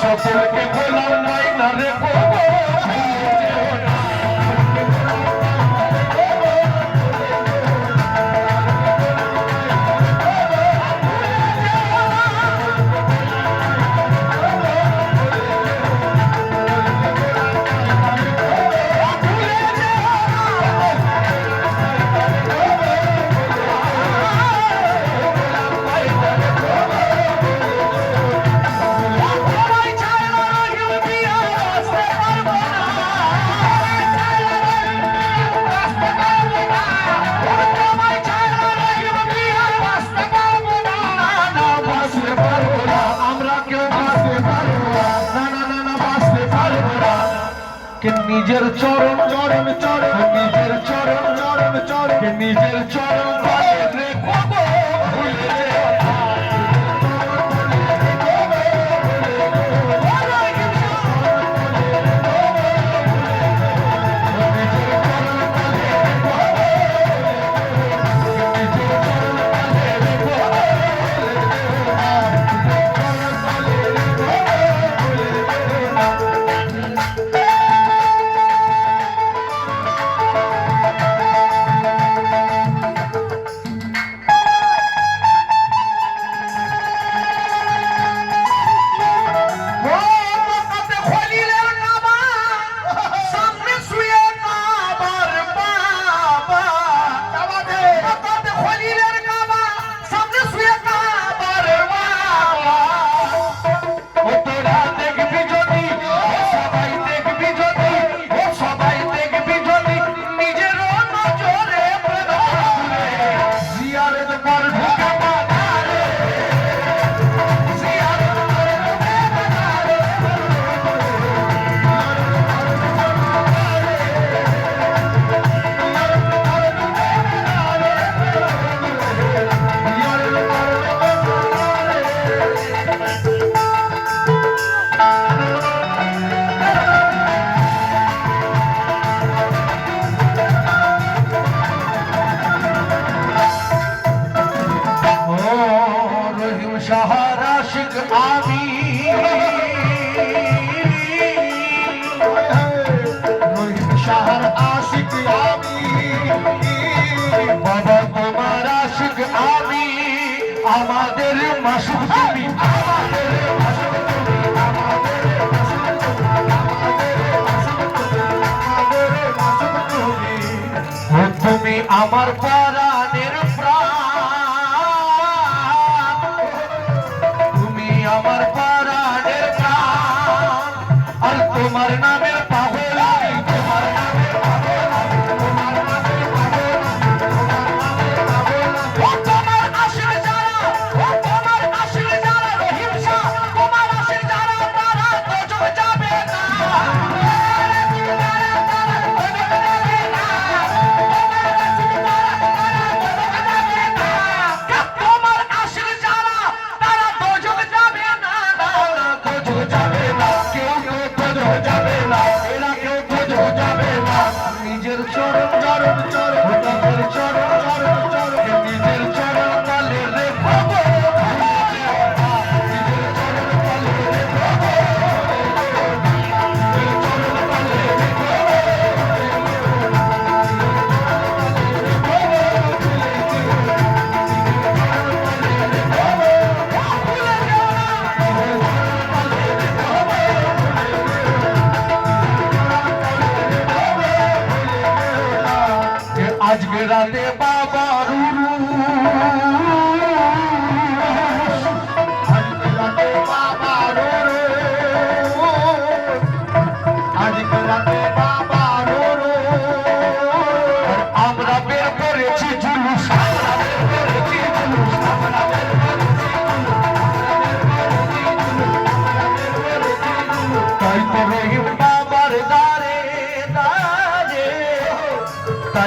সকলকে ভোলাম নাই না রে কে নিজের চরণ চরণ চরণ নিজের চরণ চরণ চরণ নিজের চরণ রেখো আমার পরাণের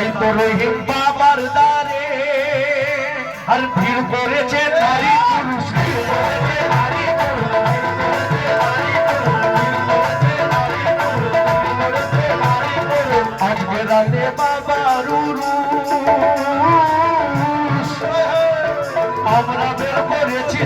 তাই তো রহিম বাবার দ্বারে আর ভিড় করেছে আমরা বের করেছি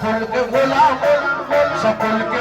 সকলকে গোলাম সকলকে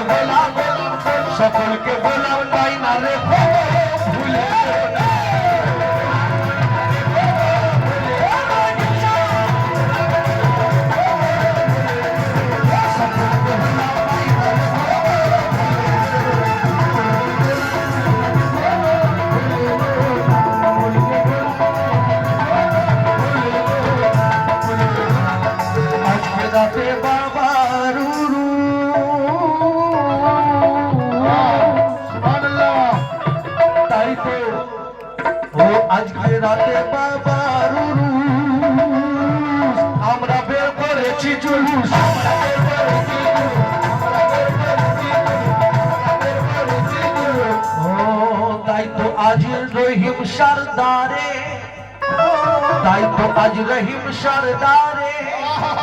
তাই তো আজ রহিম সরদারে।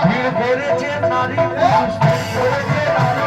ভিড় করেছে নারী পুরুষ করেছে নারী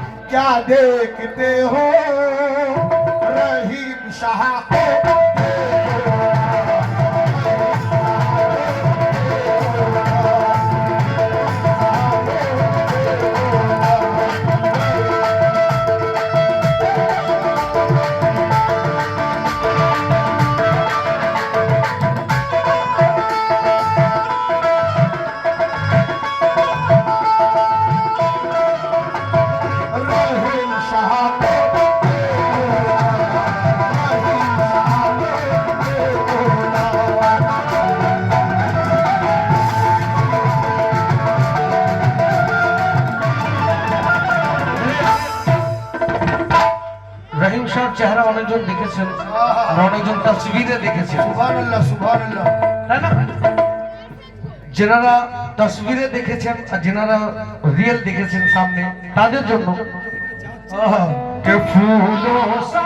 क्या देखते हो रहीम शाह को তসবিরে দেখেছে। সুবহানাল্লাহ সুবহানাল্লাহ। যেনারা তসবিরে দেখেছেন আর যেনারা রিয়েল দেখেছেন সামনে তাদের জন্য। কে ফুলো সা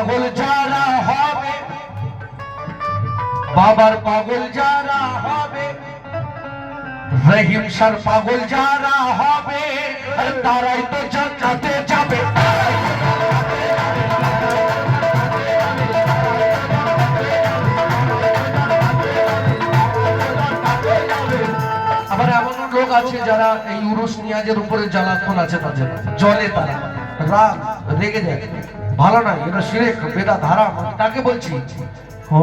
পাগল যারা হবে, বাবার পাগল যারা হবে রহিম সার পাগল যারা হবে তারাই তো জান্নাতে যাবে। আবার এমন লোক আছে যারা এই উরুস নিয়াজের উপরে জ্বালাক্ষণ আছে তাদের। জলে তারা। রাগ, রেগে যায়। ভালো না এটা সিরেক বেদা, ধারা তাকে বলছি। ও,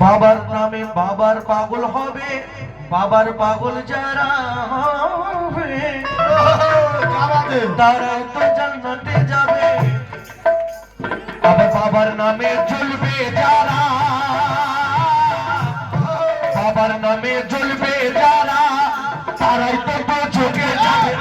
বাবার নামে বাবার পাগল হবে, বাবার পাগল যারা হবে তারাই তো জান্নাতে যাবে। আবার বাবার নামে জ্বলবে যারা, বাবার নামে জ্বলবে যারা, তারাই তো চোখে যাবে।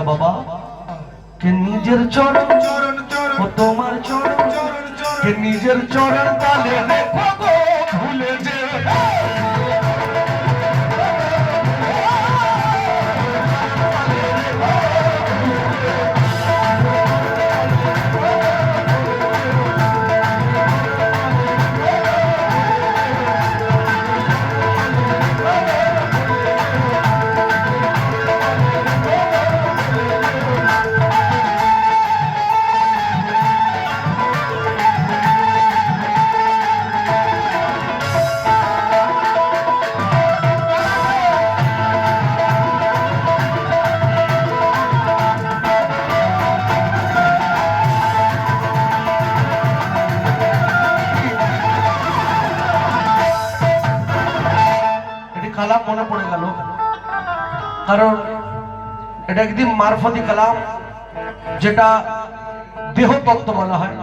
রহিম বাবা, কে নিজের চরণ চরণ চরণ তোমার চরণ চরণ কে নিজের চরণ তালে রেখো কারণ এটা একদিন মারফতি কালাম যেটা দেহতত্ত্ব বলা হয়।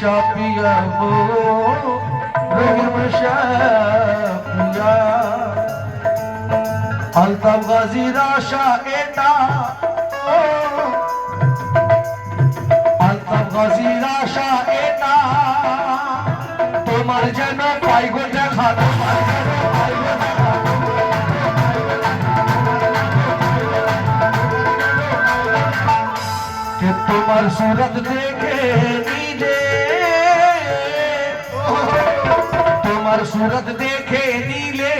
شافيه رحم شافيا الطب غزير شائنا الطب غزير شائنا তোমার যেন পাইগো দেখা তোমার যেন পাইগো দেখা তোমার সুরত দেখে আমার সুরত দেখে নিলে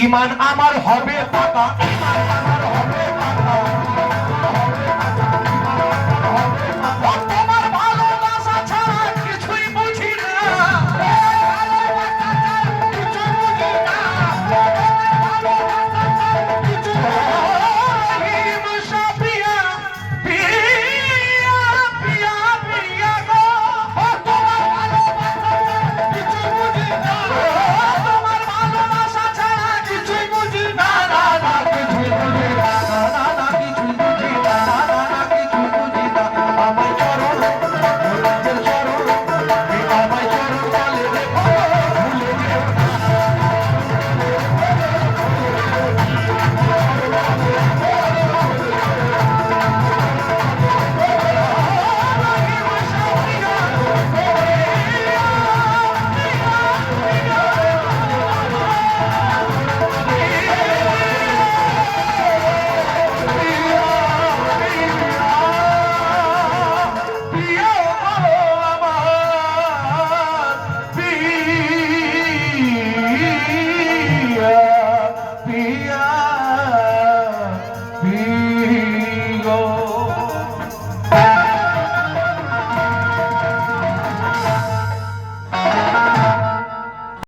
ইমান আমার হবে বাবা ইমান আমার হবে